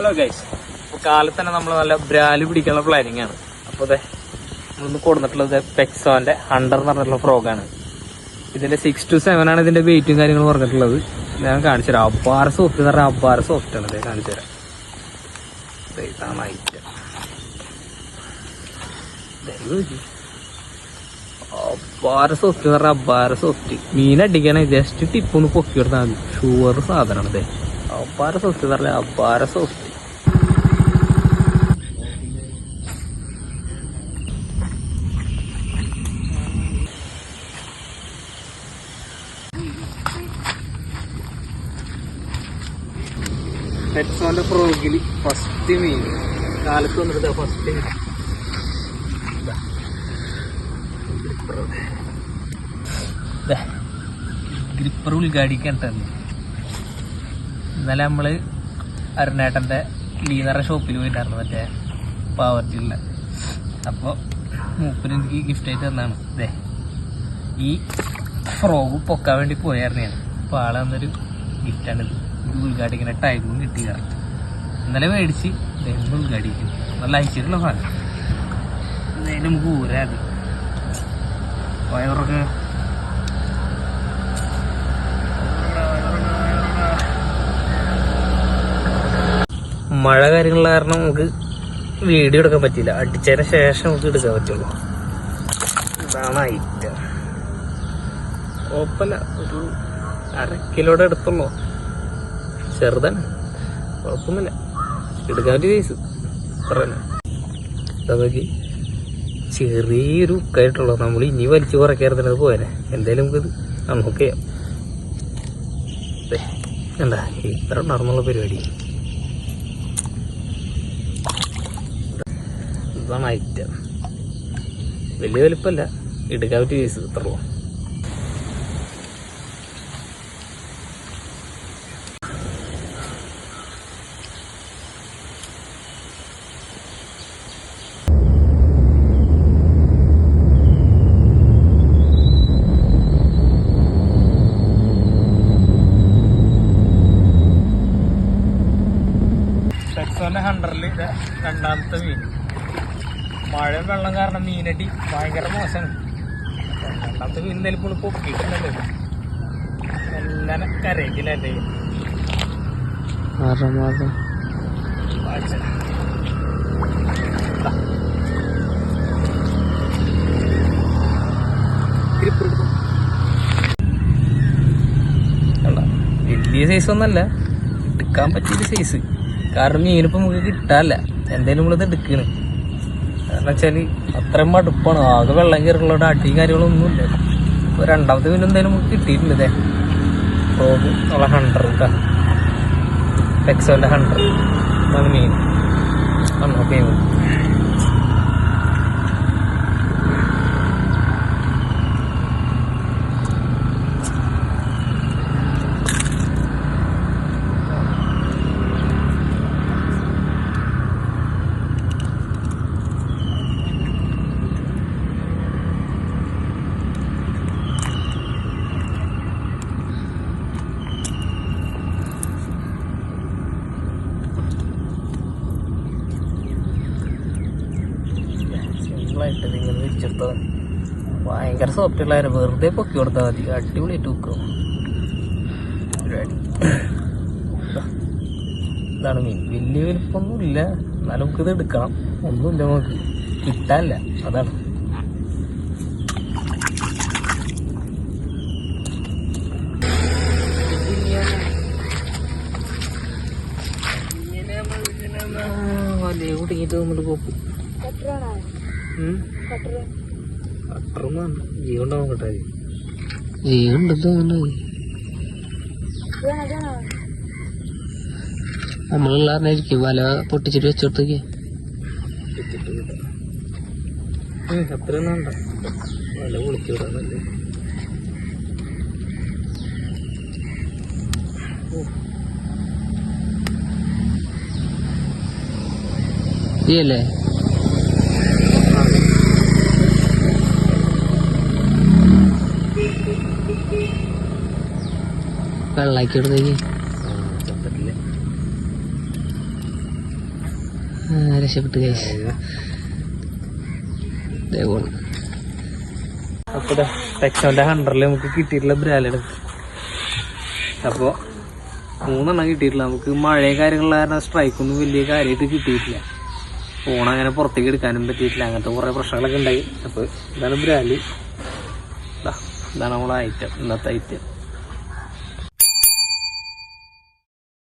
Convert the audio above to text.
Hello guys കാലത്ത് തന്നെ നമ്മൾ നല്ല ബ്രാൽ പിടിക്കാനുള്ള പ്ലാനിങ് ആണ്. അപ്പോൾ അതെ നമ്മളിന്ന് കൊടുത്തിട്ടുള്ളത് പെക്സോന്റെ ഹണ്ടർ എന്ന് പറഞ്ഞിട്ടുള്ള ഫ്രോഗാണ് ഇതിന്റെ സിക്സ് ടു സെവൻ ആണ് ഇതിന്റെ വെയിറ്റും കാര്യങ്ങളും പറഞ്ഞിട്ടുള്ളത്. ഞാൻ കാണിച്ചു തരാം. അബ്ബാറ സോഫ്റ്റ് എന്ന് പറഞ്ഞാൽ അബ്ബാറ സോഫ്റ്റ് ആണ്. ഇത് കാണിച്ചു തരാം. ഇതാണ് സോഫ്റ്റ് എന്ന് പറഞ്ഞാൽ അബ്ബാര സോഫ്റ്റ് മീൻ അടിക്കണേ ജസ്റ്റ് ടിപ്പൊന്ന് പൊക്കി കൊടുത്താൽ മതി. ഷുവർ സാധനമാണ് ഇതേ അബ്ബാറ സോഫ്റ്റ് എന്ന് പറഞ്ഞാൽ അബ്ബാര സോഫ്റ്റ് പെറ്റ്സോന്റെ ഫ്രോഗിൽ ഫസ്റ്റ് മീൻ കാലത്ത് വന്നിട്ട് ഫസ്റ്റ് മീൻ ഗ്രിപ്പർ ഉദ്ഘാടിക്കാൻ തന്നെ ഇന്നലെ നമ്മൾ അരുണേട്ടന്റെ ലീനറ ഷോപ്പിൽ പോയിട്ടായിരുന്നു മറ്റേ പാവർട്ടിയുള്ള അപ്പോൾ മൂപ്പന് എനിക്ക് ഗിഫ്റ്റ് ആയിട്ട് തന്നാണ്. ഇതേ ഈ ഫ്രോഗ് പൊക്കാൻ വേണ്ടി പോയായിരുന്നു ഞാൻ അപ്പോൾ ആളെ തന്നൊരു ഗിഫ്റ്റാണിത് ഇത് ഇങ്ങനെ ടൈമും കിട്ടി കറക്റ്റ് ഇന്നലെ മേടിച്ച് ഉദ്ഘാടിക്കും നല്ല അയച്ചിട്ടുള്ള സാധനം. എന്തായാലും നമുക്ക് ഊരാത് വയറൊക്കെ മഴ കാര്യങ്ങളുള്ള കാരണം നമുക്ക് വീഡിയോ എടുക്കാൻ പറ്റില്ല അടിച്ചതിന് ശേഷം നമുക്ക് എടുക്കാൻ പറ്റുള്ളൂ. ഇതാണ് ഐറ്റം. കുഴപ്പമില്ല ഒരു അര കിലോയുടെ അടുത്തുള്ളൂ? ചെറുതാണ് കുഴപ്പമൊന്നുമില്ല എടുക്കാൻ പറ്റിയ സൈസ് അതൊക്കെ ചെറിയൊരു ഉക്കായിട്ടുള്ളൂ. നമ്മൾ ഇനി വലിച്ചു കുറയ്ക്കാറുണ്ട് പോയനെ എന്തായാലും നമുക്കിത് നമുക്ക് നോക്കി എന്താ ഇത്ര നടന്നുള്ള പരിപാടി. ഇതാണ് ഐറ്റം വലിയ വലിപ്പമല്ല. എടുക്കാൻ പറ്റിയ കേസ് ഇത്ര പെക്സോന്റെ ഹണ്ടറിൽ രണ്ടാമത്തെ മീൻ. മഴ വെള്ളം കാരണം മീനടി ഭയങ്കര മോശമാണ്. രണ്ടാമത്തെ മീൻ എന്തായാലും ഇപ്പോൾ പൊക്കിയിട്ടുണ്ടല്ലോ എല്ലാം കരയിട്ടില്ലേ വലിയ സൈസ് ഒന്നല്ല എടുക്കാൻ പറ്റിയ സൈസ് കാരണം മീനിപ്പോ നമുക്ക് കിട്ടാല്ല എന്തായാലും നമ്മളിത് എടുക്കണ്. കാരണം വെച്ചാൽ അത്രയും മടുപ്പാണ്. ആകെ വെള്ളം കയറുള്ളവിടെ അടിയും കാര്യങ്ങളൊന്നുമില്ല. ഇപ്പൊ രണ്ടാമത്തെ മീൻ എന്തായാലും നമുക്ക് കിട്ടിയിട്ടുണ്ട് ഇതേ. റോബ് ഉള്ള ഹൺഡ്രഡ് കേട്ടോ പെക്സോന്റെ ഹണ്ടർ അതാണ് മീൻ ഓക്കെ സിമ്പിളായിട്ട് നിങ്ങൾ വെച്ചെടുത്തത് ഭയങ്കര സോഫ്റ്റ് ഉള്ളായിരുന്നു വെറുതെ പൊക്കി കൊടുത്താൽ മതി. അടിപൊളിയായിട്ട് വെക്കും ഇതാണ് മീൻ വലിയ വലിപ്പൊന്നും ഇല്ല എന്നാലും നമുക്കിത് എടുക്കണം. ഒന്നുമില്ല നമുക്ക്. കിട്ടാനില്ല. അതാണ്. കുടുങ്ങിയിട്ട് നമ്മൾ പോക്കും. ജീവണ്ടാവും കേട്ടോ ജീവണ്ടെന്തോ നമ്മളുള്ളായിരിക്കും വല പൊട്ടിച്ചിട്ട് വെച്ചോട്ടേക്ക് അത്രയൊന്നും വേണ്ട. വല പൊളിച്ചു വിടാനല്ലേ ഇല്ലേ വെള്ളാക്കി കൊടുത്തേക്ക് രക്ഷപ്പെട്ട് കഴിച്ചു അപ്പൊ ടെക്സോന്റെ ഹൺഡ്രഡിൽ നമുക്ക് കിട്ടിയിട്ടുള്ള ബ്രാലഡ് അപ്പോൾ മൂന്നെണ്ണം കിട്ടിയിട്ടില്ല നമുക്ക് മഴയും കാര്യങ്ങളുള്ള കാരണം സ്ട്രൈക്കൊന്നും വലിയ കാര്യമായിട്ട് കിട്ടിയിട്ടില്ല. ഫോൺ അങ്ങനെ പുറത്തേക്ക് എടുക്കാനും പറ്റിയിട്ടില്ല. അങ്ങനത്തെ കുറേ പ്രശ്നങ്ങളൊക്കെ ഉണ്ടായി. അപ്പോൾ ഇതാണ് ബ്രാലി ഇതാണ് നമ്മളെ ഐറ്റം ഇന്നത്തെ ഐറ്റം